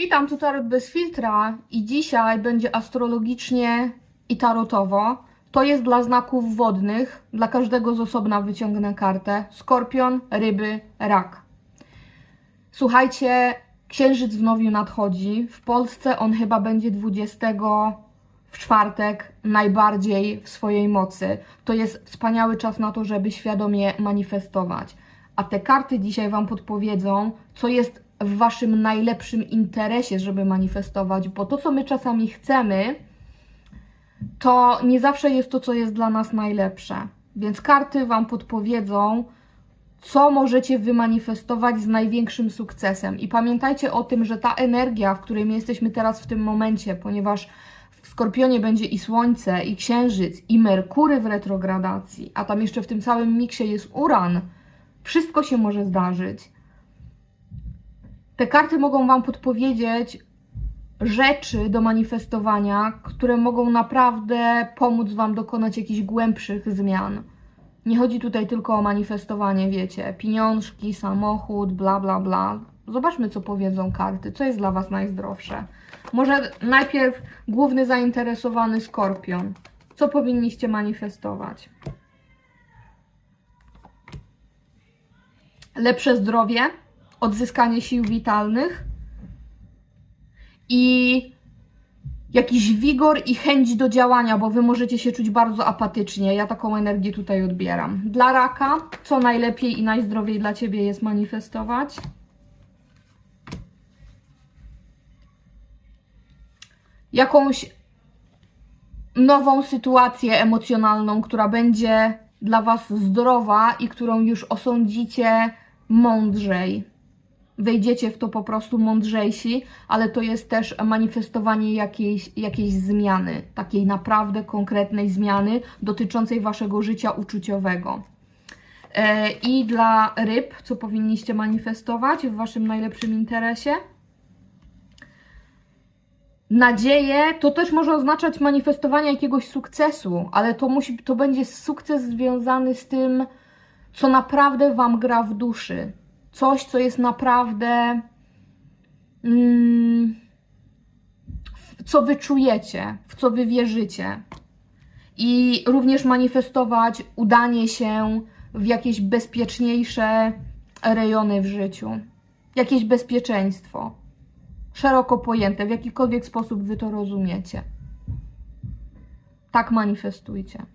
Witam, tu Tarot bez filtra i dzisiaj będzie astrologicznie i tarotowo. To jest dla znaków wodnych, dla każdego z osobna wyciągnę kartę. Skorpion, ryby, rak. Słuchajcie, księżyc w nowiu nadchodzi. W Polsce on chyba będzie 20 w czwartek najbardziej w swojej mocy. To jest wspaniały czas na to, żeby świadomie manifestować. A te karty dzisiaj Wam podpowiedzą, co jest w Waszym najlepszym interesie, żeby manifestować, bo to, co my czasami chcemy, to nie zawsze jest to, co jest dla nas najlepsze. Więc karty Wam podpowiedzą, co możecie wymanifestować z największym sukcesem. I pamiętajcie o tym, że ta energia, w której my jesteśmy teraz w tym momencie, ponieważ w Skorpionie będzie i Słońce, i Księżyc, i Merkury w retrogradacji, a tam jeszcze w tym całym miksie jest Uran, wszystko się może zdarzyć. Te karty mogą Wam podpowiedzieć rzeczy do manifestowania, które mogą naprawdę pomóc Wam dokonać jakichś głębszych zmian. Nie chodzi tutaj tylko o manifestowanie, wiecie, pieniążki, samochód, bla, bla, bla. Zobaczmy, co powiedzą karty, co jest dla Was najzdrowsze. Może najpierw główny zainteresowany skorpion. Co powinniście manifestować? Lepsze zdrowie, odzyskanie sił witalnych i jakiś wigor i chęć do działania, bo wy możecie się czuć bardzo apatycznie. Ja taką energię tutaj odbieram. Dla raka, co najlepiej i najzdrowiej dla ciebie jest manifestować? Jakąś nową sytuację emocjonalną, która będzie dla was zdrowa i którą już osądzicie mądrzej wejdziecie w to po prostu mądrzejsi, ale to jest też manifestowanie jakiejś, jakiejś zmiany, takiej naprawdę konkretnej zmiany dotyczącej waszego życia uczuciowego. E, I dla ryb, co powinniście manifestować w waszym najlepszym interesie? Nadzieję to też może oznaczać manifestowanie jakiegoś sukcesu, ale to, musi, to będzie sukces związany z tym, co naprawdę wam gra w duszy, coś, co jest naprawdę. Mm, co wy czujecie, w co wy wierzycie. I również manifestować udanie się w jakieś bezpieczniejsze rejony w życiu, jakieś bezpieczeństwo. Szeroko pojęte, w jakikolwiek sposób wy to rozumiecie. Tak manifestujcie.